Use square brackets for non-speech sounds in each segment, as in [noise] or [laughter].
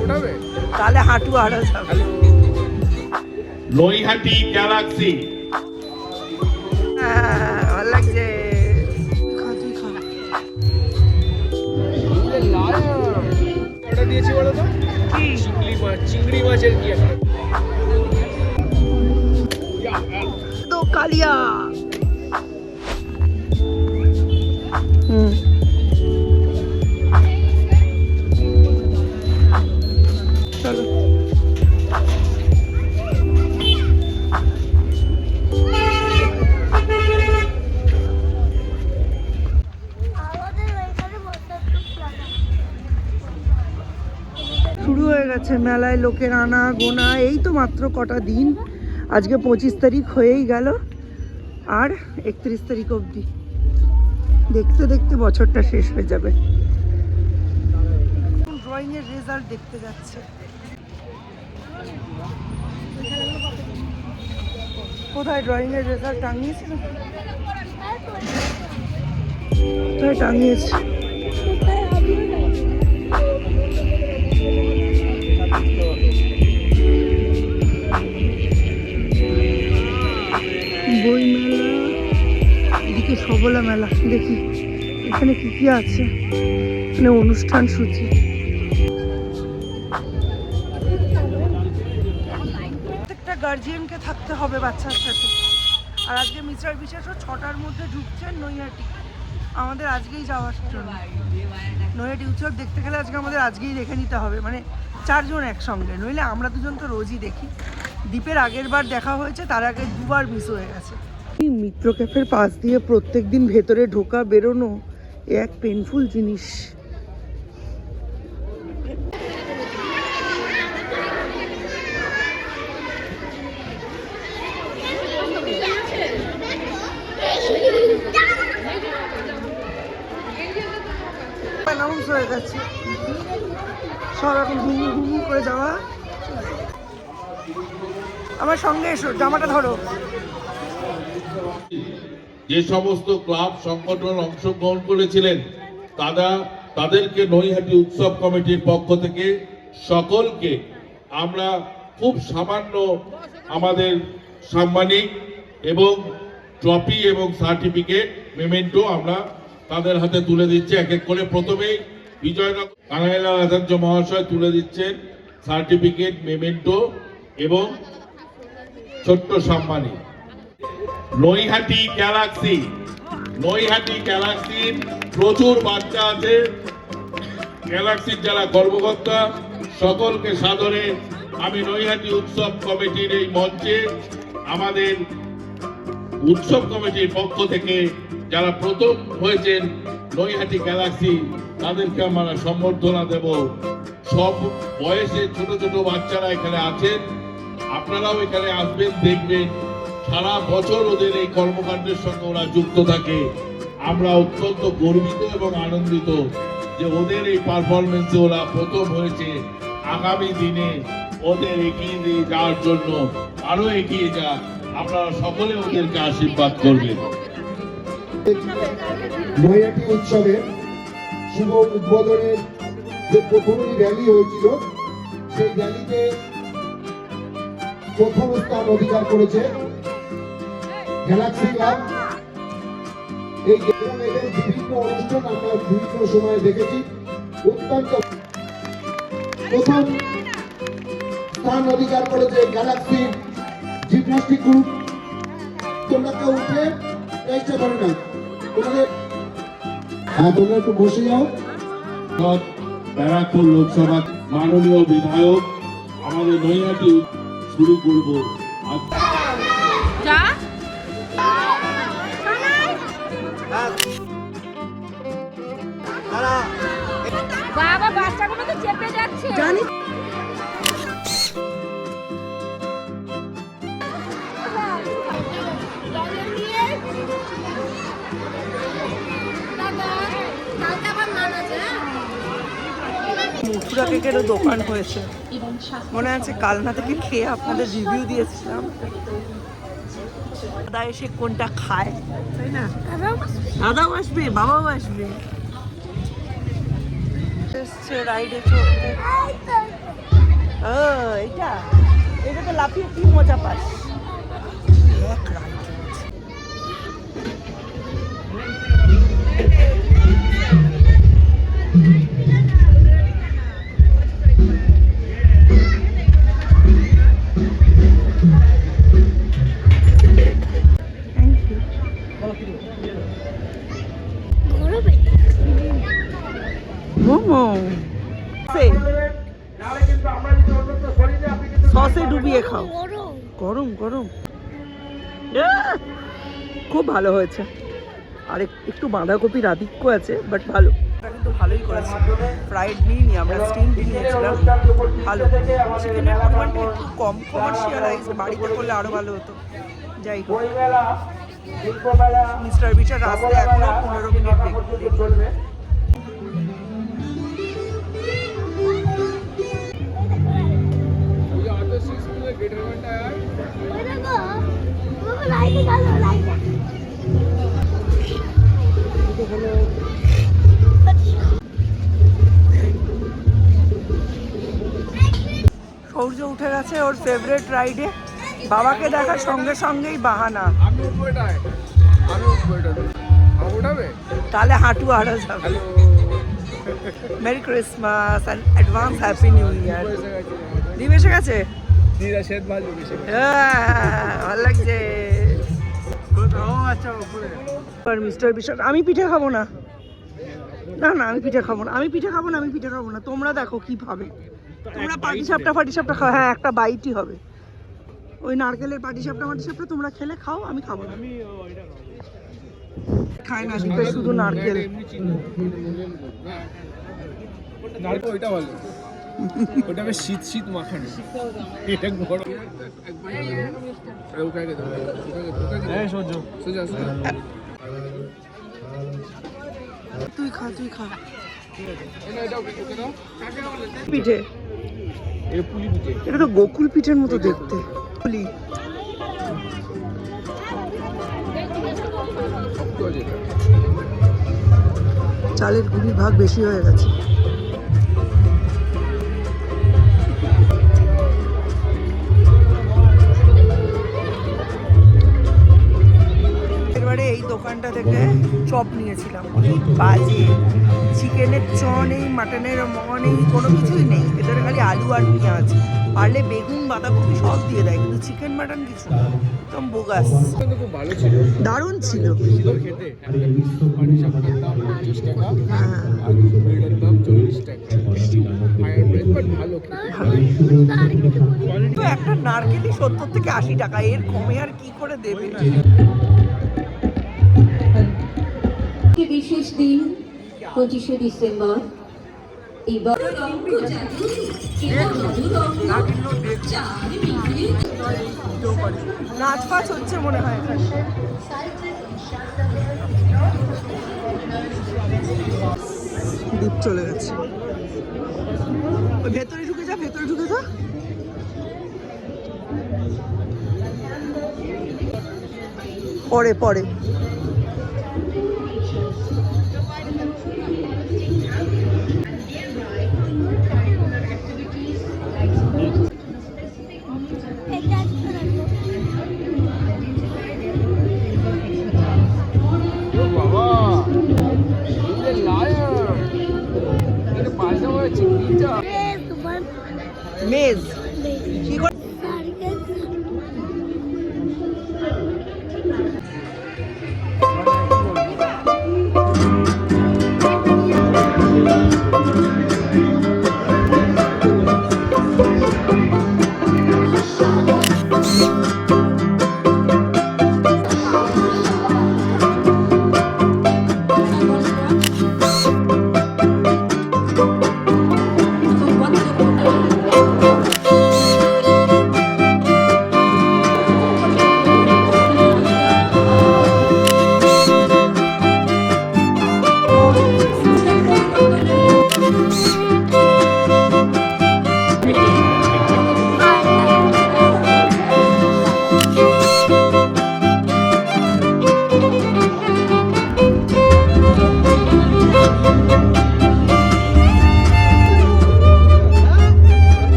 উঠাবে তাহলে হাঁটু আরও যাবে নৈহাটি গ্যালাক্সি হ্যাঁ, ভালো লাগছে খা, তুই খা। ওটা দিয়েছি বলো তো কি? চিংড়ি মাছ চিংড়ি মাছের কি একটা দো কালিয়া হুম মেলায় লোকের আনা গোনা, এই তো মাত্র কটা দিন। আজকে পঁচিশ তারিখ হয়েই গেল, আর একত্রিশ তারিখ অবধি। দেখতে দেখতে বছরটা শেষ হয়ে যাবে। ড্রয়িং এর রেজাল্ট দেখতে যাচ্ছে। কোথায় ড্রয়িং এর রেজাল্ট টাঙিয়েছিল? কোথায় টাঙিয়েছে? এদিকে সবলা মেলা, দেখি এখানে কি কি আছে। এখানে অনুষ্ঠান সূচি। প্রত্যেকটা গার্জিয়ানকে থাকতে হবে বাচ্চার সাথে। আর আজকে মিস্টার বিশেষও ছটার মধ্যে ঢুকছেন নৈহাটি। আমাদের আজকেই যাওয়ার জন্য। নৈহাটি উৎসব দেখতে গেলে আজকে আমাদের আজকেই দেখে নিতে হবে। মানে চারজন একসঙ্গে, নইলে আমরা দুজন তো রোজই দেখি। দ্বীপের আগের বার দেখা হয়েছে, তার আগে দুবার মিস হয়ে গেছে। মিত্র ক্যাফের পাশ দিয়ে প্রত্যেক দিন ভেতরে ঢোকা বেরোনো এক পেনফুল জিনিস। করে যাওয়া। আমার সঙ্গে এসো, জামাটা ধরো। যে সমস্ত ক্লাব সংগঠন অংশগ্রহণ করেছিলেন, তারা তাদেরকে নৈহাটি উৎসব কমিটির পক্ষ থেকে সকলকে আমরা খুব সামান্য আমাদের সাম্মানিক এবং ট্রফি এবং সার্টিফিকেট, মেমেন্টো আমরা তাদের হাতে তুলে দিচ্ছি। এক এক করে প্রথমেই বিজয়নগর কানাইলাল আচার্য মহাশয় তুলে দিচ্ছেন সার্টিফিকেট, মেমেন্টো এবং ছোট্ট সম্মানী নৈহাটি গ্যালাক্সি নৈহাটি গ্যালাক্সির প্রচুর বাচ্চা আছে। গ্যালাক্সির যারা কর্মকর্তা, সকলকে সাদরে আমি নৈহাটি উৎসব কমিটির এই মঞ্চে আমাদের উৎসব কমিটির পক্ষ থেকে যারা প্রথম হয়েছেন নৈহাটি গ্যালাক্সি তাদেরকে আমরা সম্বর্ধনা দেব। সব বয়সে ছোট ছোট বাচ্চারা এখানে আছেন। আপনারাও এখানে আসবেন, দেখবেন। সারা বছর ওদের এই কর্মকাণ্ডের সঙ্গে ওরা যুক্ত থাকে। আমরা অত্যন্ত গর্বিত এবং আনন্দিত যে ওদের এই পারফরমেন্সে ওরা প্রথম হয়েছে। আগামী দিনে ওদের এগিয়ে দিয়ে যাওয়ার জন্য আরও এগিয়ে যাক আপনারা সকলে ওদেরকে আশীর্বাদ করবেন। নৈহাটি উৎসবের শুভ উদ্বোধনের যে প্রথমই র্যালি হয়েছিল, সেই র্যালিতে প্রথম স্থান অধিকার করেছে। গ্যালাক্সি এই এদের বিভিন্ন অনুষ্ঠান আমরা বিভিন্ন সময়ে দেখেছি। অত্যন্ত প্রথম স্থান অধিকার করেছে গ্যালাক্সি জিমনাস্টিক গ্রুপ তোমরা কেউ উঠে চেষ্টা করে না। তোমাদের হ্যাঁ তোমরা একটু বসে যাও। ব্যারাকপুর লোকসভা মাননীয় বিধায়ক, আমাদের নৈহাটি শুরু করব। মথুরা কেকেরও দোকান হয়েছে? মনে আছে কালনা থেকে খেয়ে আপনাদের রিভিউ দিয়েছিলাম। দাদা এসে কোনটা খায়? তাই না? দাদাও আসবে, বাবাও আসবে। রাইডে ও, এটা এটা তো লাফিয়ে কি মজা পাস। গরম। গরম গরম। খুব ভালো হয়েছে। আর একটু বাঁধাকপির আধিক্য আছে বাট ভালো। কিন্তু ভালোই করেছে। ফ্রাইড নিইনি আমরা স্টিম নিয়েছিলাম। ভালো। চিকেনের পরিমাণটা একটু কম কমার্শিয়ালাইজ বাড়িতে করলে আরও ভালো হতো। যাই হোক। মিস্টার বিশার আসতে এখনও পনেরো মিনিট দেরি। সূর্য উঠে গেছে ওর ফেভারিট রাইডে বাবাকে দেখার সঙ্গে সঙ্গেই বাহানা। তাহলে হাঁটু আরও যাবে। Merry Christmas and advance happy new year গেছে। এসে গেছে। হ্যাঁ, ভালো লাগছে। মিস্টার আমি পিঠে খাব না। না না আমি পিঠে খাব না। আমি পিঠে খাব না আমি পিঠে খাব না। তোমরা দেখো কি খাবে তোমরা পাটি সাপটা ফাটি সাপটা খাও। হ্যাঁ একটা বাইটই হবে। ওই নারকেলের পাটি সাপটা মাটি সাপটা তোমরা খেলে খাও আমি খাব না। খাই না শুধু নারকেল। নারকেল ওইটা ভালো। ওটা বেশ শীত শীত মাখানো। এটা গরম। হ্যাঁ সহ্য সোজা সোজা তুই খা তুই খা। এটা এটা ওকে ওকে দাও পিঠে। এটা পুলি পিঠে। এটা তো গোকুল পিঠের মতো দেখতে। এটা চালের গুড়ির ভাগ বেশি হয়ে গেছে। থেকে চপ নিয়েছিলাম। বাজে। চিকেনের চ নেই মাটনের ম নেই কোনো কিছুই নেই। ভেতরে খালি আলু আর পেঁয়াজ। পারলে বেগুন, বাঁধাকপি সব দিয়ে দেয়, কিন্তু চিকেন, মাটন কিছু একদম বোগাস। দারুণ ছিল। হ্যাঁ। একটা নারকেলই সত্তর থেকে আশি টাকা, এর কমে আর কি করে দেবে? আজকে বিশেষ দিন, পঁচিশে ডিসেম্বর। এবার নাচ ফাচ হচ্ছে মনে হয় এখানে। চলে গেছে। ভেতরে ঢুকে যা, ভেতরে ঢুকে যা। পরে পরে এটা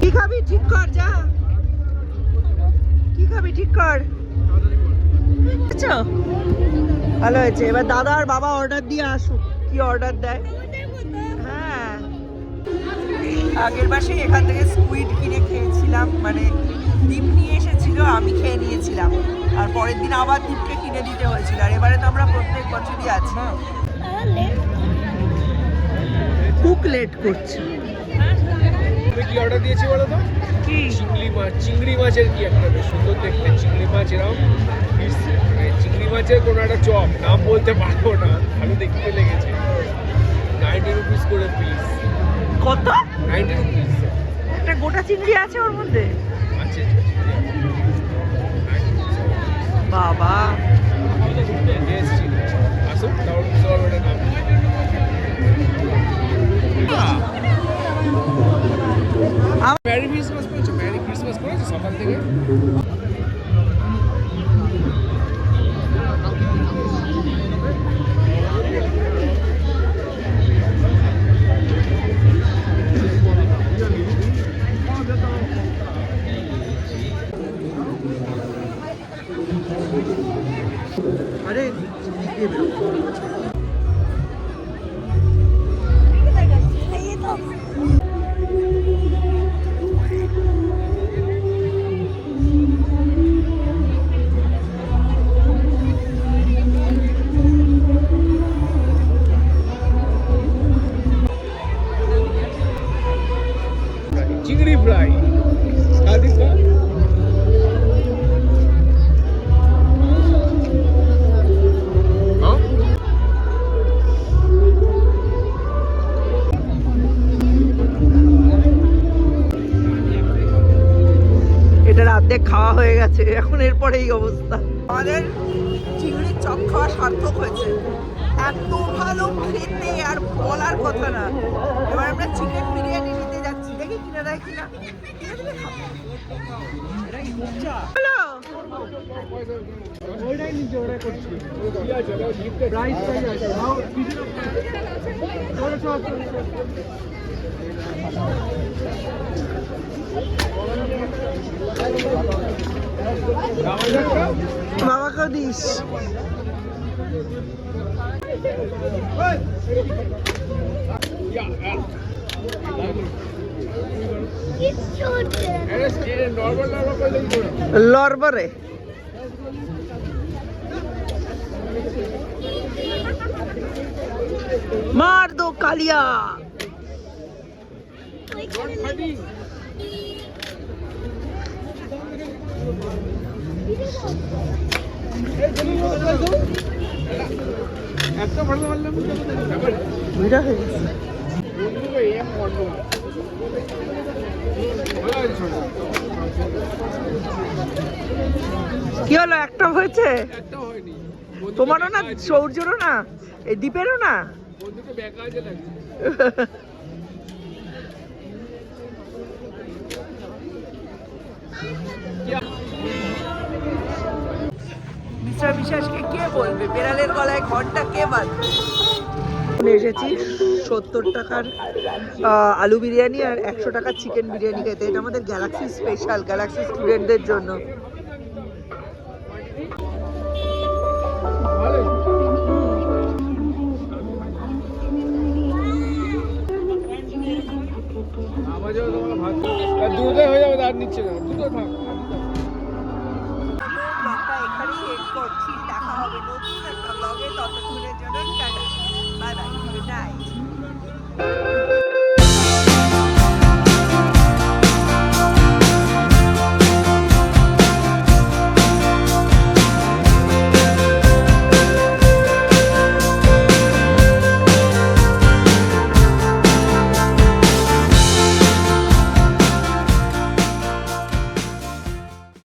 কি খাবি? ঠিক কর, যা। কি খাবি? ঠিক কর। আচ্ছা। ভালো হয়েছে। এবার দাদা আর বাবা অর্ডার দিয়ে আসুক। কি অর্ডার দেয়? হ্যাঁ। আগের মাসে এখান থেকে স্কুইড কিনে খেয়েছিলাম। মানে ডিম নিয়ে এসেছিল, আমি খেয়ে নিয়েছিলাম। আর পরের দিন আবার ডিমকে কিনে দিতে হয়েছিল। আর এবারে তো আমরা প্রত্যেক বছরই আছি। হ্যাঁ। কুক লেট করছে। তুমি কি অর্ডার দিয়েছি বলো তো? কি? চিংড়ি মাছ চিংড়ি মাছের কি একটা বেশ সুন্দর দেখতে। চিংড়ি মাছ এরকম মানে চিংড়ি মাছের কোনো একটা চপ নাম বলতে পারব না ভালো দেখতে লেগেছে। নাইনটি রুপিস করে পিস কত? নাইনটি রুপিস একটা গোটা চিংড়ি আছে ওর মধ্যে? আছে। বাবা। ম্যারি ক্রিসমাস করেছ ম্যারি ক্রিসমাস করেছ সকাল থেকে আরে হয়ে গেছে এখন এরপরে এই অবস্থা। আমাদের চিংড়ির চপ খাওয়া সার্থক হয়েছে। এত ভালো খেতে আর বলার কথা না। এবার আমরা চিকেন বিরিয়ানি নিতে যাচ্ছি। দেখি কিনে দেয় কিনা। হ্যালো। বাবাকেও দিস। লরবরে মার দো কালিয়া একটা ভালো পারলাম ব্যাপার ভিড়া হয়ে গেছে। কি হলো? একটা হয়েছে? তোমারও না? সৌর্যরও না? এই দ্বীপেরও না? [laughs] মিস্টার বিশ্বাসকে কে বলবে? বেড়ালের গলায় ঘরটা কে বাঁধবে? এসেছি সত্তর টাকার আলু বিরিয়ানি আর একশো টাকার চিকেন বিরিয়ানি খেতে। এটা আমাদের গ্যালাক্সি স্পেশাল গ্যালাক্সি স্টুডেন্টদের জন্য। দুটোই হয়ে যাবে আর নিচ্ছে না। দুটো থাক। ব্লগে নতুন একটা ব্লগে ততক্ষণের জন্য tata bye bye good night